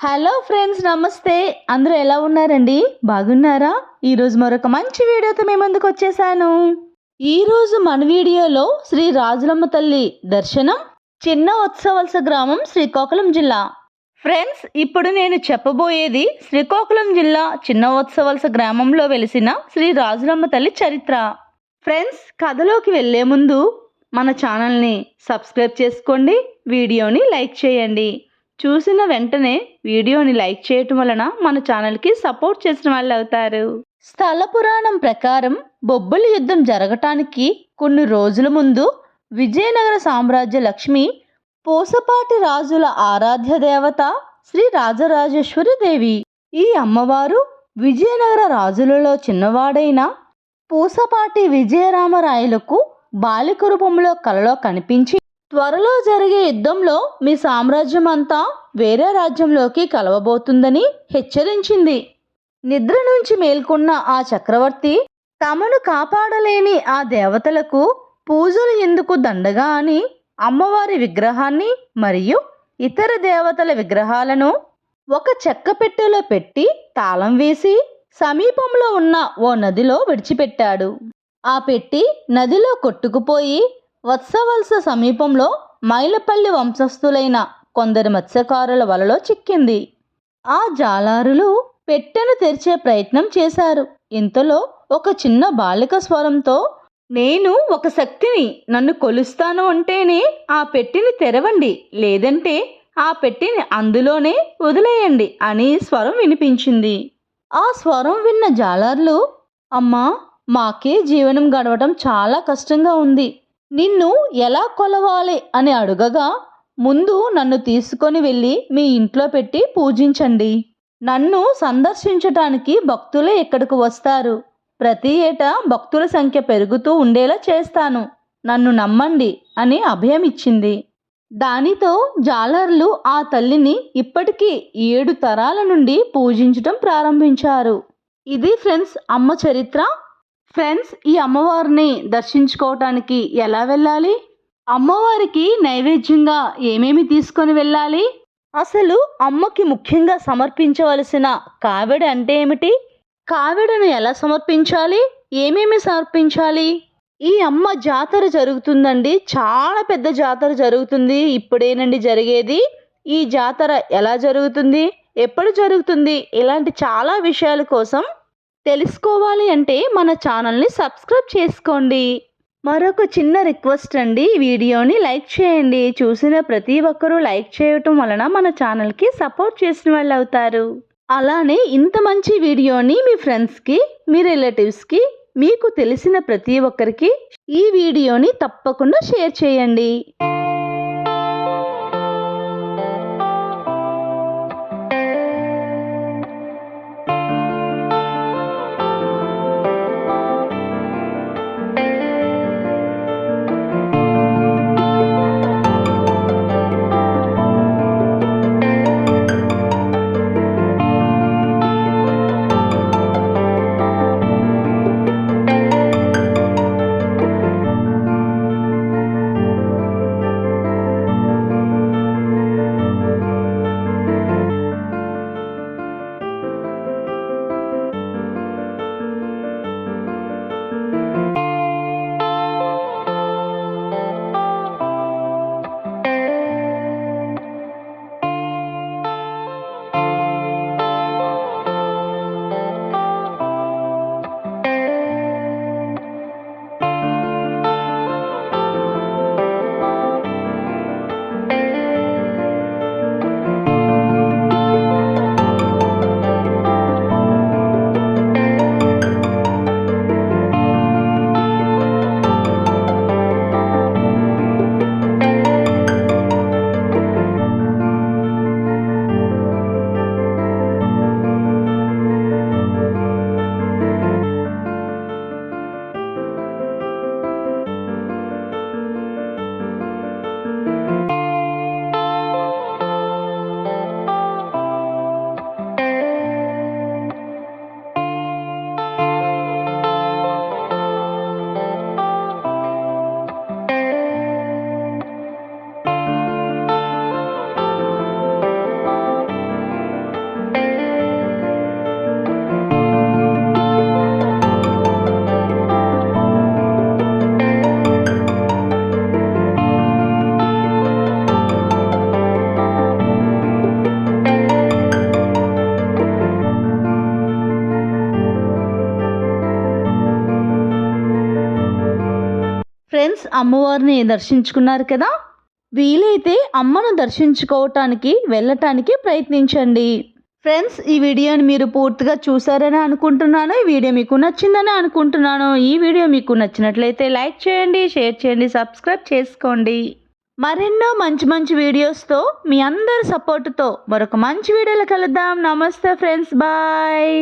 Hello friends నమస్తే. అందరూ ఎలా ఉన్నారండి? బాగున్నారా? ఈరోజు మరొక మంచి వీడియోతో మేము ముందుకు వచ్చేసాను. ఈరోజు మన వీడియోలో శ్రీ రాజులమ్మ తల్లి దర్శనం చిన్న ఉత్సవలస గ్రామం శ్రీకాకుళం జిల్లా. ఫ్రెండ్స్ ఇప్పుడు నేను చెప్పబోయేది శ్రీకాకుళం జిల్లా చిన్న ఉత్సవలస గ్రామంలో వెలిసిన శ్రీ రాజులమ్మ తల్లి చరిత్ర. ఫ్రెండ్స్ కథలోకి వెళ్ళే ముందు మన ఛానల్ని సబ్స్క్రైబ్ చేసుకోండి వీడియోని లైక్ చేయండి. చూసిన వెంటనే వీడియోని లైక్ చేయటం వలన మన ఛానల్కి సపోర్ట్ చేసిన వాళ్ళు అవుతారు. స్థల పురాణం ప్రకారం బొబ్బిలి యుద్ధం జరగటానికి కొన్ని రోజుల ముందు విజయనగర సామ్రాజ్య లక్ష్మి పూసపాటి రాజుల ఆరాధ్య దేవత శ్రీ రాజరాజేశ్వరి దేవి. ఈ అమ్మవారు విజయనగర రాజులలో చిన్నవాడైన పూసపాటి విజయరామరాయలకు బాలిక రూపంలో కలలో కనిపించి త్వరలో జరిగే యుద్ధంలో మీ సామ్రాజ్యం అంతా వేరే రాజ్యంలోకి కలవబోతుందని హెచ్చరించింది. నిద్ర నుంచి మేల్కొన్న ఆ చక్రవర్తి తమను కాపాడలేని ఆ దేవతలకు పూజలు ఎందుకు దండగా అని అమ్మవారి విగ్రహాన్ని మరియు ఇతర దేవతల విగ్రహాలను ఒక చెక్క పెట్టెలో పెట్టి తాళం వేసి సమీపంలో ఉన్న ఓ నదిలో విడిచిపెట్టాడు. ఆ పెట్టి నదిలో కొట్టుకుపోయి వత్సవలస సమీపంలో మైలపల్లి వంశస్థులైన కొందరు మత్స్యకారుల వలలో చిక్కింది. ఆ జాలారులు పెట్టెను తెరిచే ప్రయత్నం చేశారు. ఇంతలో ఒక చిన్న బాలిక స్వరంతో నేను ఒక శక్తిని నన్ను కొలుస్తాను అంటేనే ఆ పెట్టిని తెరవండి. లేదంటే ఆ పెట్టిని అందులోనే వదిలేయండి అని స్వరం వినిపించింది. ఆ స్వరం విన్న జాలర్లు అమ్మా మాకే జీవనం గడవటం చాలా కష్టంగా ఉంది. నిన్ను ఎలా కొలవాలి అని అడుగగా ముందు నన్ను తీసుకొని వెళ్ళి మీ ఇంట్లో పెట్టి పూజించండి. నన్ను సందర్శించటానికి భక్తులే ఇక్కడికి వస్తారు. ప్రతి ఏటా భక్తుల సంఖ్య పెరుగుతూ ఉండేలా చేస్తాను. నన్ను నమ్మండి అని అభయం ఇచ్చింది. దానితో జాలర్లు ఆ తల్లిని ఇప్పటికీ ఏడు తరాల నుండి పూజించటం ప్రారంభించారు. ఇది ఫ్రెండ్స్ అమ్మ చరిత్ర ఫ్రెండ్స్ ఈ అమ్మవారిని దర్శించుకోవటానికి ఎలా వెళ్ళాలి? అమ్మవారికి నైవేద్యంగా ఏమేమి తీసుకొని వెళ్ళాలి? అసలు అమ్మకి ముఖ్యంగా సమర్పించవలసిన కావిడ అంటే ఏమిటి? కావిడను ఎలా సమర్పించాలి? ఏమేమి సమర్పించాలి? ఈ అమ్మ జాతర జరుగుతుందండి. చాలా పెద్ద జాతర జరుగుతుంది. ఇప్పుడేనండి జరిగేది. ఈ జాతర ఎలా జరుగుతుంది? ఎప్పుడు జరుగుతుంది? ఇలాంటి చాలా విషయాల కోసం తెలుసుకోవాలి అంటే మన ఛానల్ని సబ్స్క్రైబ్ చేసుకోండి. మరొక చిన్న రిక్వెస్ట్ అండి. వీడియోని లైక్ చేయండి. చూసిన ప్రతి ఒక్కరూ లైక్ చేయటం వలన మన ఛానల్కి సపోర్ట్ చేసిన వాళ్ళు అవుతారు. అలానే ఇంత మంచి వీడియోని మీ ఫ్రెండ్స్కి మీ రిలేటివ్స్కి మీకు తెలిసిన ప్రతి ఒక్కరికి ఈ వీడియోని తప్పకుండా షేర్ చేయండి. ఫ్రెండ్స్ అమ్మవారిని దర్శించుకున్నారు కదా? వీలైతే అమ్మను దర్శించుకోవటానికి వెళ్ళటానికి ప్రయత్నించండి. ఫ్రెండ్స్ ఈ వీడియోని మీరు పూర్తిగా చూసారని అనుకుంటున్నాను. ఈ వీడియో మీకు నచ్చిందని అనుకుంటున్నాను. ఈ వీడియో మీకు నచ్చినట్లయితే లైక్ చేయండి షేర్ చేయండి సబ్స్క్రైబ్ చేసుకోండి. మరెన్నో మంచి మంచి వీడియోస్తో మీ అందరి సపోర్టుతో మరొక మంచి వీడియోలో కలుద్దాం. నమస్తే ఫ్రెండ్స్ బాయ్.